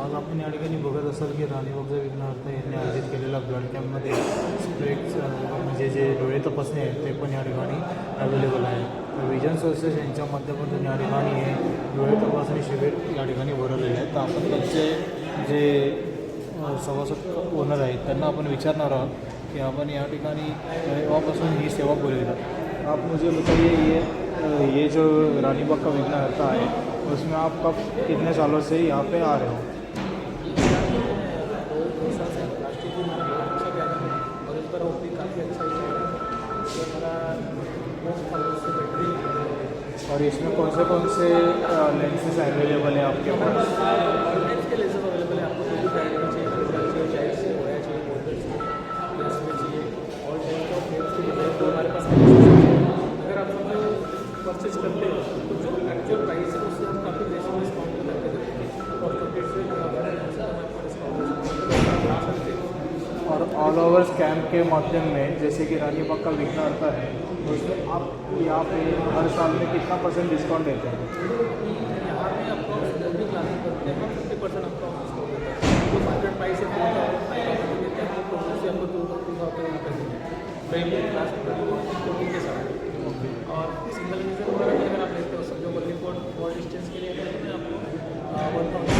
आज आपण या ठिकाणी बघत असाल की राणी विघ्नार्थ यांनी आयोजित केलेल्या ब्लड कॅम्पमध्ये स्प्रेक्स म्हणजे जे डोळे तपासणी आहेत ते पण या ठिकाणी अवेलेबल आहे. तर विजन सोर्सेस यांच्या माध्यमातून या ठिकाणी हे डोळे तपासणी शिबिर या ठिकाणी भरवलेले आहेत तर आपण त्यांचे जे सभासद ओनर आहेत त्यांना आपण विचारणार आहोत की आपण या ठिकाणी तेव्हापासून ही सेवा पुरवितात आप मुझे बताइए ये ये जो रानीबाग का विघ्नहर्ता है उसमें आप कब कितने सालों से यहाँ पे आ रहे हो? और इसमें कौन से कौन से लेंसेज अवेलेबल हैं आपके पास? और ऑल ओवर स्कैम के माध्यम में, जैसे कि रानी बाग का आता है उसमें आप यहाँ पे हर साल में कितना परसेंट डिस्काउंट देते हैं? यहाँ आपको जो जो तो और सिंगल अगर आप लेते हो समझो बल्कि फोर फोर डिस्टेंस के लिए आपको वन थाउज़ेंड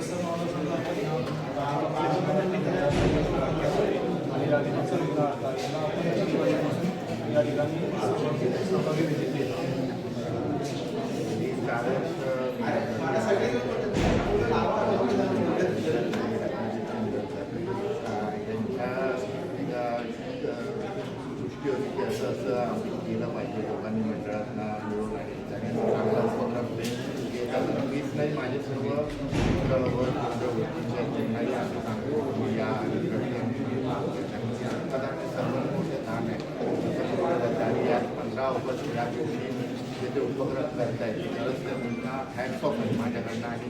すいません。या दिवशी जे ते उपक्रम करत आहेत खरंच ते ऑफ़ आहे माझ्याकडनं आणि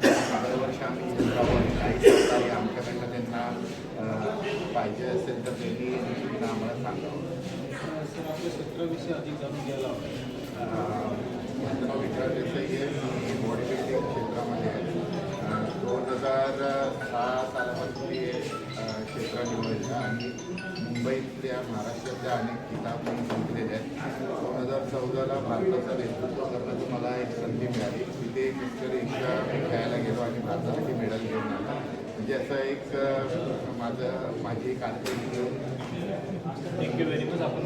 आम्ही आमच्याकडनं त्यांना पाहिजे असेल तर त्यांनी आम्हाला सांगावं सर अधिक जाणून घ्यायला मी बॉडी बिल्डिंग क्षेत्रामध्ये दोन हज़ार सहा सालापासून हे क्षेत्र निवडलं आणि मुंबईतल्या महाराष्ट्रातल्या अनेक किताब मी जिंकलेले आहेत. दोन हजार चौदाला भारताचं नेतृत्व करण्याची मला एक संधी मिळाली. तिथे एक मिस्टर एशिया खेळायला गेलो आणि भारतासाठी मेडल घेऊन आला. म्हणजे असं एक माझं माझी एक कारकीर्द थँक्यू व्हेरी मच आपण